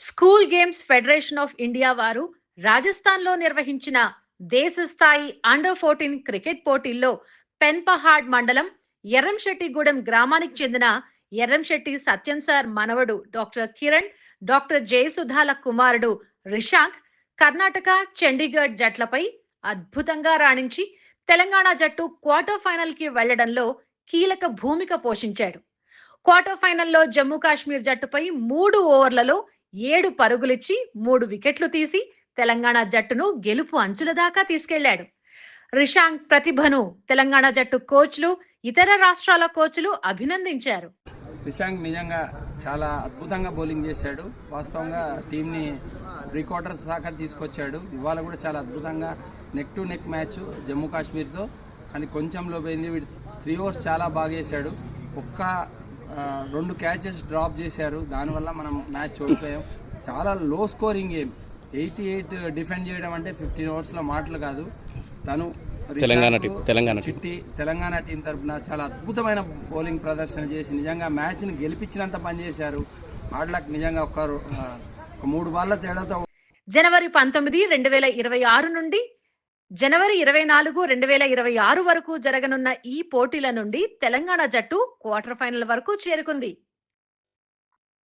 School games federation of India వారు రాజస్థాన్లో నిర్వహించిన దేశ స్థాయి అండర్ ఫోర్టీన్ క్రికెట్ పోటీల్లో పెన్పహాడ్ మండలం ఎర్రంశెట్టిగూడెం గ్రామానికి చెందిన ఎర్రంశెట్టి సత్యం సార్ మనవడు డాక్టర్ కిరణ్ డాక్టర్ జయసుధాల కుమారుడు రిషాంక్ కర్ణాటక చండీగఢ్ జట్లపై అద్భుతంగా రాణించి తెలంగాణ జట్టు క్వార్టర్ ఫైనల్కి వెళ్ళడంలో కీలక భూమిక పోషించాడు. క్వార్టర్ ఫైనల్లో జమ్మూ కాశ్మీర్ జట్టుపై మూడు ఓవర్లలో ఏడు పరుగులిచ్చి మూడు వికెట్లు తీసి తెలంగాణ జట్టును గెలుపు అంచుల దాకా తీసుకెళ్ళాడు. రిషాంక్ ప్రతిభను తెలంగాణ జట్టు కోచ్లు ఇతర రాష్ట్రాల కోచ్లు అభినందించారు. రిషాంక్ నిజంగా చాలా అద్భుతంగా బౌలింగ్ చేశాడు. వాస్తవంగా టీంని రికార్డర్స్ దాకా తీసుకొచ్చాడు. ఇవాళ కూడా చాలా అద్భుతంగా neck to neck match Jammu కాశ్మీర్తో కానీ కొంచెంలో పోయింది వీడు త్రీ ఓవర్స్ చాలా బాగా చేశాడు ఒక్క రెండు క్యాచెస్ డ్రాప్ చేశారు. దానివల్ల మనం మ్యాచ్ ఓడిపోయాం. చాలా low scoring game eighty eight defend చేయడం అంటే ఫిఫ్టీన్ ఓవర్స్లో మాటలు కాదు. తను తెలంగాణ టీం తెలంగాణ టీం చిట్టి తెలంగాణ టీం తరపున చాలా అద్భుతమైన బౌలింగ్ ప్రదర్శన చేసి నిజంగా మ్యాచ్ని గెలిపించినంత పనిచేశారు ఆడలకు నిజంగా ఒక మూడు బాళ్ళ తేడాతో జనవరి పంతొమ్మిది రెండు వేల ఇరవై ఆరు నుండి జనవరి ఇరవై నాలుగు రెండు వేల ఇరవై ఆరు వరకు జరగనున్న ఈ పోటీల నుండి తెలంగాణ జట్టు క్వార్టర్ ఫైనల్ వరకు చేరుకుంది.